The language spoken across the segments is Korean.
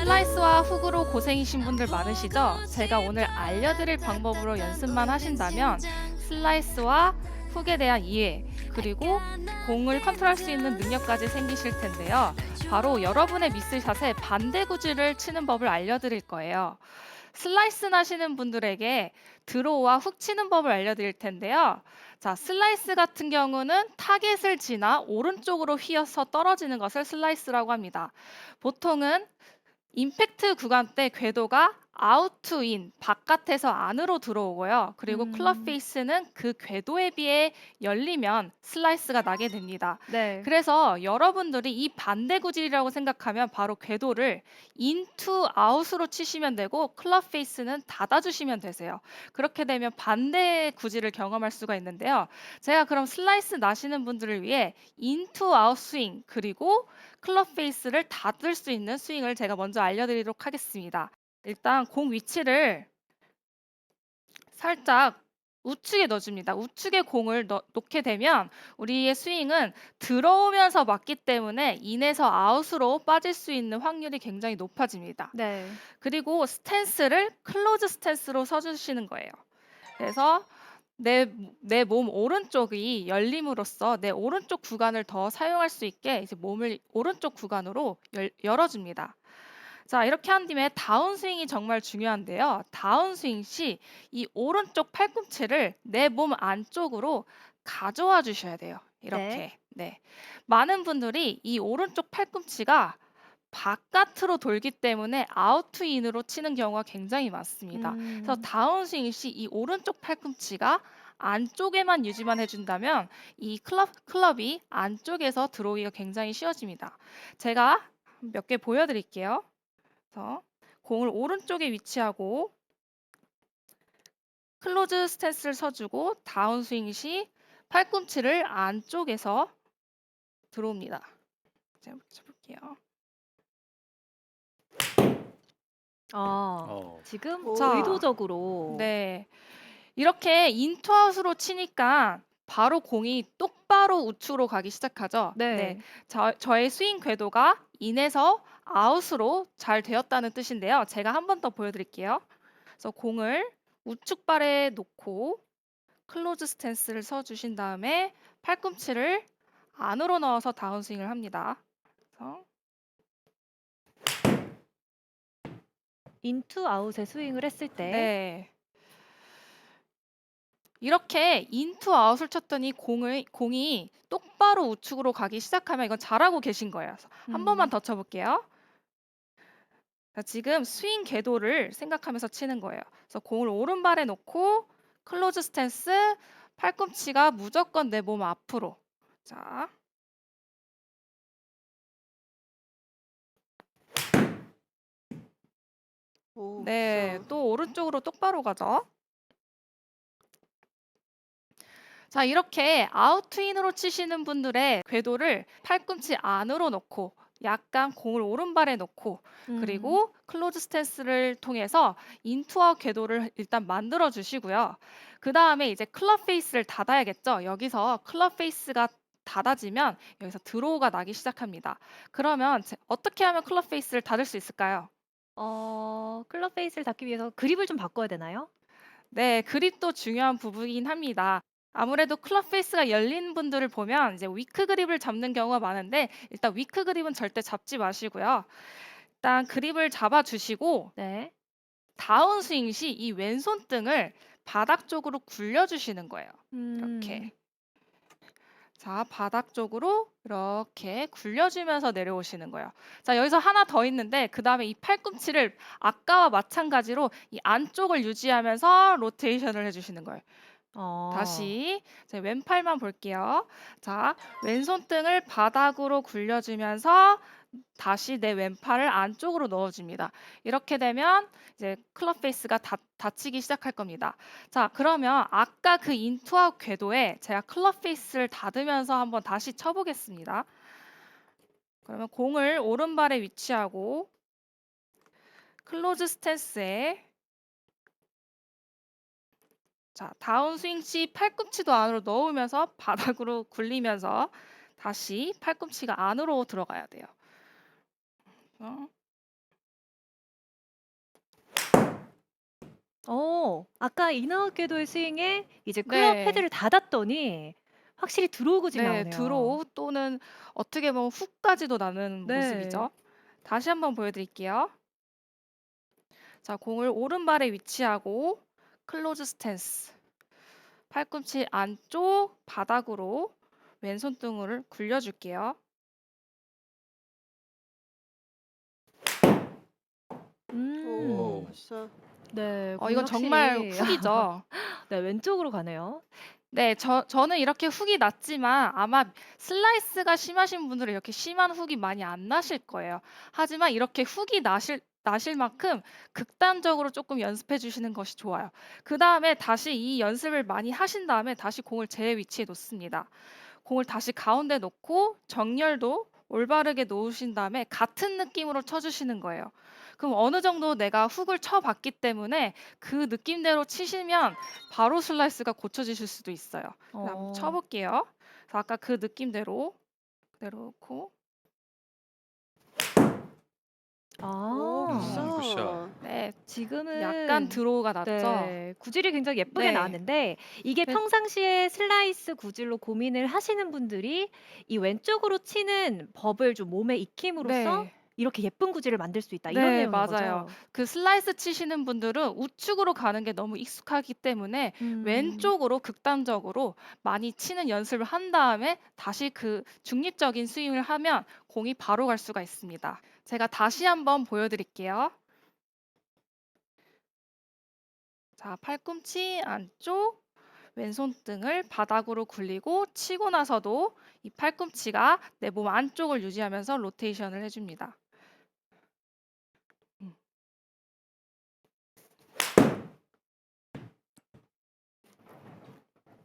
슬라이스와 훅으로 고생이신 분들 많으시죠? 제가 오늘 알려드릴 방법으로 연습만 하신다면 슬라이스와 훅에 대한 이해 그리고 공을 컨트롤할 수 있는 능력까지 생기실 텐데요. 바로 여러분의 미스샷의 반대 구질을 치는 법을 알려드릴 거예요. 슬라이스 나시는 분들에게 드로우와 훅 치는 법을 알려드릴 텐데요. 자, 슬라이스 같은 경우는 타겟을 지나 오른쪽으로 휘어서 떨어지는 것을 슬라이스라고 합니다. 보통은 임팩트 구간 때 궤도가 아웃 투 인, 바깥에서 안으로 들어오고요. 그리고 음. 클럽 페이스는 그 궤도에 비해 열리면 슬라이스가 나게 됩니다. 네. 그래서 여러분들이 이 반대 구질이라고 생각하면 바로 궤도를 인투 아웃으로 치시면 되고 클럽 페이스는 닫아주시면 되세요. 그렇게 되면 반대 구질을 경험할 수가 있는데요. 제가 그럼 슬라이스 나시는 분들을 위해 인투 아웃 스윙 그리고 클럽 페이스를 닫을 수 있는 스윙을 제가 먼저 알려드리도록 하겠습니다. 일단 공 위치를 살짝 우측에 넣어줍니다. 우측에 공을 넣, 놓게 되면 우리의 스윙은 들어오면서 맞기 때문에 인에서 아웃으로 빠질 수 있는 확률이 굉장히 높아집니다. 네. 그리고 스탠스를 클로즈 스탠스로 서주시는 거예요. 그래서 내, 내 몸 오른쪽이 열림으로써 내 오른쪽 구간을 더 사용할 수 있게 이제 몸을 오른쪽 구간으로 열, 열어줍니다. 자, 이렇게 한 뒤에 다운스윙이 정말 중요한데요. 다운스윙 시 이 오른쪽 팔꿈치를 내 몸 안쪽으로 가져와 주셔야 돼요. 이렇게. 네. 많은 분들이 이 오른쪽 팔꿈치가 바깥으로 돌기 때문에 아웃 투 인으로 치는 경우가 굉장히 많습니다. 음. 그래서 다운스윙 시 이 오른쪽 팔꿈치가 안쪽에만 유지만 해준다면 이 클럽, 클럽이 안쪽에서 들어오기가 굉장히 쉬워집니다. 제가 몇 개 보여드릴게요. 그래서 공을 오른쪽에 위치하고 클로즈 스탠스를 서주고 다운스윙 시 팔꿈치를 안쪽에서 들어옵니다. 제가 볼게요. 아, 어. 지금 자, 의도적으로 네. 이렇게 인투아웃으로 치니까 바로 공이 똑 바로 우측으로 가기 시작하죠. 네. 저, 저의 스윙 궤도가 인에서 아웃으로 잘 되었다는 뜻인데요. 제가 한 번 더 보여드릴게요. 그래서 공을 우측 발에 놓고 클로즈 스탠스를 서 주신 다음에 팔꿈치를 안으로 넣어서 다운스윙을 합니다. 그래서 인투 아웃에 스윙을 했을 때 네. 이렇게 인투 아웃을 쳤더니 공을 공이 똑바로 우측으로 가기 시작하면 이건 잘하고 계신 거예요. 그래서 한 음. 번만 더 쳐볼게요. 자, 지금 스윙 궤도를 생각하면서 치는 거예요. 그래서 공을 오른발에 놓고 클로즈 스탠스, 팔꿈치가 무조건 내 몸 앞으로. 자, 오, 네. 또 오른쪽으로 똑바로 가죠. 자, 이렇게 아웃트인으로 치시는 분들의 궤도를 팔꿈치 안으로 넣고 약간 공을 오른발에 놓고 음. 그리고 클로즈 스탠스를 통해서 인투어 궤도를 일단 만들어 주시고요. 그 다음에 이제 클럽 페이스를 닫아야겠죠. 여기서 클럽 페이스가 닫아지면 여기서 드로우가 나기 시작합니다. 그러면 제- 어떻게 하면 클럽 페이스를 닫을 수 있을까요? 어, 클럽 페이스를 닫기 위해서 그립을 좀 바꿔야 되나요? 네, 그립도 중요한 부분이긴 합니다. 아무래도 클럽 페이스가 열린 분들을 보면 이제 위크 그립을 잡는 경우가 많은데 일단 위크 그립은 절대 잡지 마시고요. 일단 그립을 잡아 주시고 네. 다운 스윙 시 이 왼손 등을 바닥 쪽으로 굴려 주시는 거예요. 음. 이렇게. 자, 바닥 쪽으로 이렇게 굴려주면서 내려오시는 거예요. 자, 여기서 하나 더 있는데 그 다음에 이 팔꿈치를 아까와 마찬가지로 이 안쪽을 유지하면서 로테이션을 해주시는 거예요. 어. 다시 제 왼팔만 볼게요. 자, 왼손 등을 바닥으로 굴려주면서 다시 내 왼팔을 안쪽으로 넣어줍니다. 이렇게 되면 이제 클럽 페이스가 닫, 닫히기 시작할 겁니다. 자, 그러면 아까 그 인투아웃 궤도에 제가 클럽 페이스를 닫으면서 한번 다시 쳐보겠습니다. 그러면 공을 오른발에 위치하고 클로즈 스탠스에 자, 다운스윙 시 팔꿈치도 안으로 넣으면서 바닥으로 굴리면서 다시 팔꿈치가 안으로 들어가야 돼요. 어, 어, 아까 인아웃 궤도의 스윙에 이제 클럽 네. 헤드를 닫았더니 확실히 드로우그지 네, 나오네요. 드로우 또는 어떻게 보면 훅까지도 나는 네. 모습이죠. 다시 한번 보여드릴게요. 자, 공을 오른발에 위치하고 클로즈 스탠스. 팔꿈치 안쪽 바닥으로 왼손 등을 굴려줄게요. 음. 오, 샷. 네, 어, 이건 정말 훅이죠. 네, 왼쪽으로 가네요. 네, 저, 저는 이렇게 훅이 났지만 아마 슬라이스가 심하신 분들은 이렇게 심한 훅이 많이 안 나실 거예요. 하지만 이렇게 훅이 나실, 나실 만큼 극단적으로 조금 연습해 주시는 것이 좋아요. 그 다음에 다시 이 연습을 많이 하신 다음에 다시 공을 제 위치에 놓습니다. 공을 다시 가운데 놓고 정렬도 올바르게 놓으신 다음에 같은 느낌으로 쳐 주시는 거예요. 그럼 어느 정도 내가 훅을 쳐봤기 때문에 그 느낌대로 치시면 바로 슬라이스가 고쳐지실 수도 있어요. 그럼 한번 어. 쳐볼게요. 그래서 아까 그 느낌대로 그대로 놓고 아, 오, 음, 굿샷. 네, 지금은 약간 드로우가 났죠. 네, 구질이 굉장히 예쁘게 네. 나왔는데 이게 네. 평상시에 슬라이스 구질로 고민을 하시는 분들이 이 왼쪽으로 치는 법을 좀 몸에 익힘으로써 네, 이렇게 예쁜 구질을 만들 수 있다 이런 네, 내용인 맞아요. 거죠. 그 슬라이스 치시는 분들은 우측으로 가는 게 너무 익숙하기 때문에 음. 왼쪽으로 극단적으로 많이 치는 연습을 한 다음에 다시 그 중립적인 스윙을 하면 공이 바로 갈 수가 있습니다. 제가 다시 한번 보여드릴게요. 자, 팔꿈치 안쪽 왼손 등을 바닥으로 굴리고 치고 나서도 이 팔꿈치가 내 몸 안쪽을 유지하면서 로테이션을 해줍니다.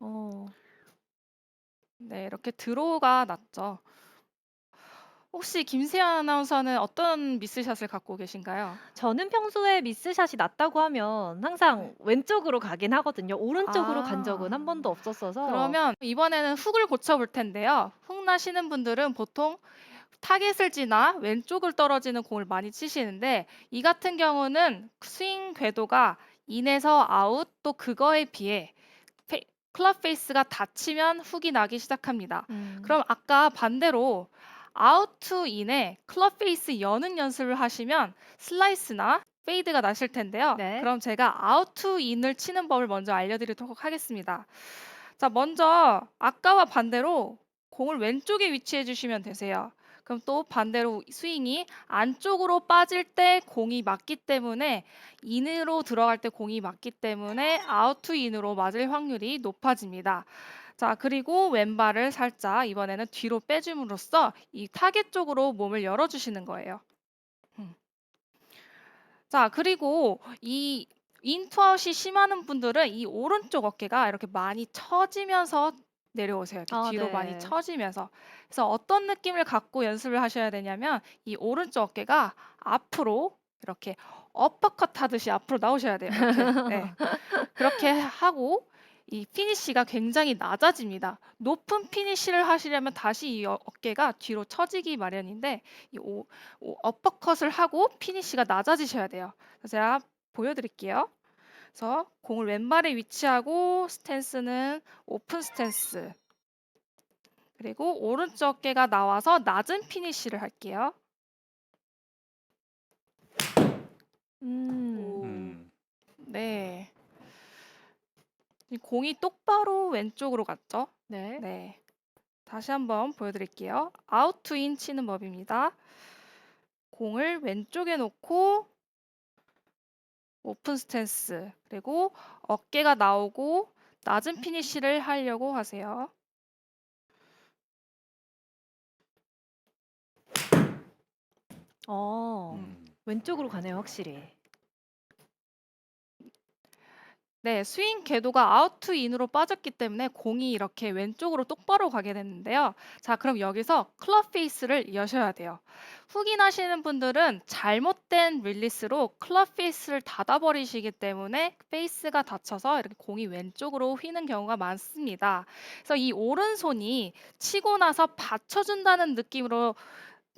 어. 네, 이렇게 드로우가 났죠. 혹시 김세현 아나운서는 어떤 미스샷을 갖고 계신가요? 저는 평소에 미스샷이 났다고 하면 항상 왼쪽으로 가긴 하거든요. 오른쪽으로 간 적은 아. 한 번도 없었어서. 그러면 이번에는 훅을 고쳐볼 텐데요. 훅 나시는 분들은 보통 타겟을 지나 왼쪽을 떨어지는 공을 많이 치시는데 이 같은 경우는 스윙 궤도가 인에서 아웃 또 그거에 비해 페- 클럽 페이스가 닫히면 훅이 나기 시작합니다. 음. 그럼 아까 반대로 아웃 투 인에 클럽 페이스 여는 연습을 하시면 슬라이스나 페이드가 나실 텐데요. 네. 그럼 제가 아웃 투 인을 치는 법을 먼저 알려드리도록 하겠습니다. 자, 먼저 아까와 반대로 공을 왼쪽에 위치해 주시면 되세요. 그럼 또 반대로 스윙이 안쪽으로 빠질 때 공이 맞기 때문에 인으로 들어갈 때 공이 맞기 때문에 아웃 투 인으로 맞을 확률이 높아집니다. 자, 그리고 왼발을 살짝 이번에는 뒤로 빼줌으로써 이 타겟 쪽으로 몸을 열어주시는 거예요. 음. 자, 그리고 이 인투아웃이 심하는 분들은 이 오른쪽 어깨가 이렇게 많이 처지면서 내려오세요. 이렇게 아, 뒤로 네. 많이 처지면서. 그래서 어떤 느낌을 갖고 연습을 하셔야 되냐면 이 오른쪽 어깨가 앞으로 이렇게 어퍼컷 하듯이 앞으로 나오셔야 돼요. 이렇게. 네. 그렇게 하고 이 피니쉬가 굉장히 낮아집니다. 높은 피니쉬를 하시려면 다시 이 어- 어깨가 뒤로 처지기 마련인데 이 오, 오- 어퍼컷을 하고 피니쉬가 낮아지셔야 돼요. 그래서 제가 보여드릴게요. 그래서 공을 왼발에 위치하고 스탠스는 오픈 스탠스. 그리고 오른쪽 어깨가 나와서 낮은 피니쉬를 할게요. 음. 오. 음. 네. 이 공이 똑바로 왼쪽으로 갔죠? 네. 네. 다시 한번 보여드릴게요. 아웃 투인 치는 법입니다. 공을 왼쪽에 놓고 오픈 스탠스 그리고 어깨가 나오고 낮은 피니쉬를 하려고 하세요. 어. 음. 왼쪽으로 가네요, 확실히. 네, 스윙 궤도가 아웃 투 인으로 빠졌기 때문에 공이 이렇게 왼쪽으로 똑바로 가게 됐는데요. 자, 그럼 여기서 클럽 페이스를 여셔야 돼요. 훅인 하시는 분들은 잘못된 릴리스로 클럽 페이스를 닫아버리시기 때문에 페이스가 닫혀서 이렇게 공이 왼쪽으로 휘는 경우가 많습니다. 그래서 이 오른손이 치고 나서 받쳐준다는 느낌으로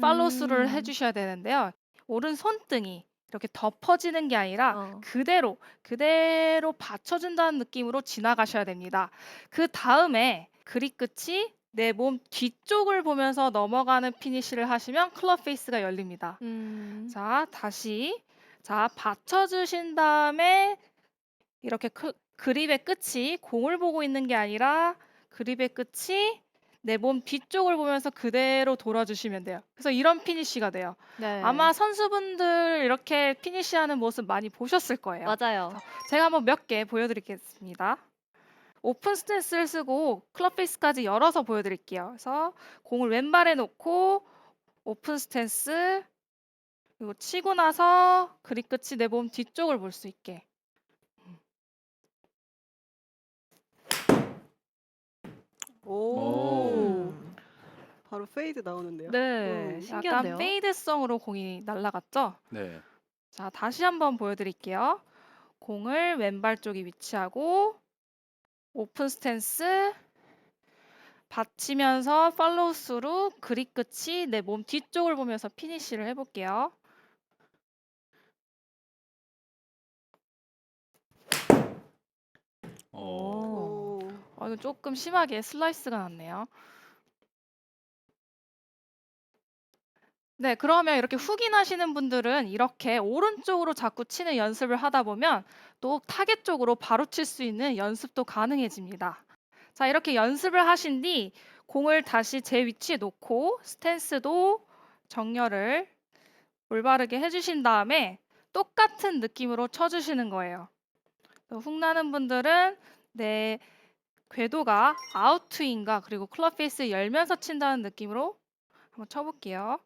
팔로우스를 음. 해주셔야 되는데요. 오른 손등이 이렇게 덮어지는 게 아니라 어. 그대로 그대로 받쳐준다는 느낌으로 지나가셔야 됩니다. 그 다음에 그립 끝이 내 몸 뒤쪽을 보면서 넘어가는 피니시를 하시면 클럽 페이스가 열립니다. 음. 자, 다시 자 받쳐주신 다음에 이렇게 크- 그립의 끝이 공을 보고 있는 게 아니라 그립의 끝이 내 몸 뒤쪽을 보면서 그대로 돌아주시면 돼요. 그래서 이런 피니시가 돼요. 네. 아마 선수분들 이렇게 피니시하는 모습 많이 보셨을 거예요. 맞아요. 제가 한번 몇 개 보여드리겠습니다. 오픈 스탠스를 쓰고 클럽 페이스까지 열어서 보여드릴게요. 그래서 공을 왼발에 놓고 오픈 스탠스 그리고 치고 나서 그립 끝이 내 몸 뒤쪽을 볼 수 있게 오. 음. 바로 페이드 나오는데요. 네. 음, 신기한데요. 약간 페이드성으로 공이 날아갔죠? 네. 자, 다시 한번 보여드릴게요. 공을 왼발 쪽에 위치하고 오픈 스탠스 받치면서 팔로우 스루 그립 끝이 내 몸 뒤쪽을 보면서 피니시를 해볼게요. 어. 오. 오. 어, 이거 조금 심하게 슬라이스가 났네요. 네, 그러면 이렇게 훅인 하시는 분들은 이렇게 오른쪽으로 자꾸 치는 연습을 하다 보면 또 타겟 쪽으로 바로 칠 수 있는 연습도 가능해집니다. 자, 이렇게 연습을 하신 뒤 공을 다시 제 위치에 놓고 스탠스도 정렬을 올바르게 해주신 다음에 똑같은 느낌으로 쳐주시는 거예요. 훅 나는 분들은 내 궤도가 아웃트인가 그리고 클럽 페이스 열면서 친다는 느낌으로 한번 쳐볼게요.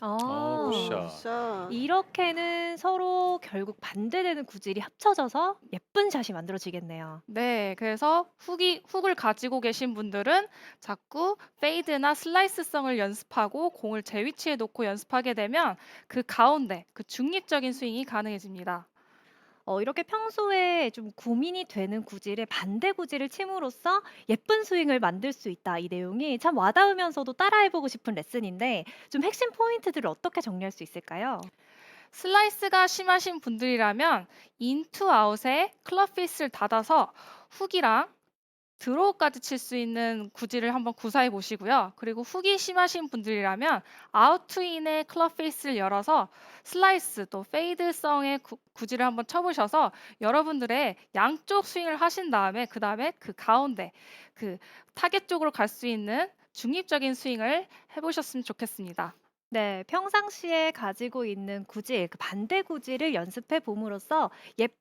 아. 오, 굿샷. 샷. 이렇게는 서로 결국 반대되는 구질이 합쳐져서 예쁜 샷이 만들어지겠네요. 네, 그래서 훅이 훅을 가지고 계신 분들은 자꾸 페이드나 슬라이스성을 연습하고 공을 제 위치에 놓고 연습하게 되면 그 가운데 그 중립적인 스윙이 가능해집니다. 어, 이렇게 평소에 좀 고민이 되는 구질에 반대 구질을 침으로써 예쁜 스윙을 만들 수 있다. 이 내용이 참 와닿으면서도 따라해 보고 싶은 레슨인데 좀 핵심 포인트들을 어떻게 정리할 수 있을까요? 슬라이스가 심하신 분들이라면 인투 아웃에 클럽 페이스를 닫아서 훅이랑 드로우까지 칠 수 있는 구질을 한번 구사해 보시고요. 그리고 훅이 심하신 분들이라면 아웃 투인의 클럽 페이스를 열어서 슬라이스 또 페이드성의 구, 구질을 한번 쳐보셔서 여러분들의 양쪽 스윙을 하신 다음에 그 다음에 그 가운데 그 타겟 쪽으로 갈 수 있는 중립적인 스윙을 해보셨으면 좋겠습니다. 네, 평상시에 가지고 있는 구질, 그 반대 구질을 연습해 봄으로써 예쁜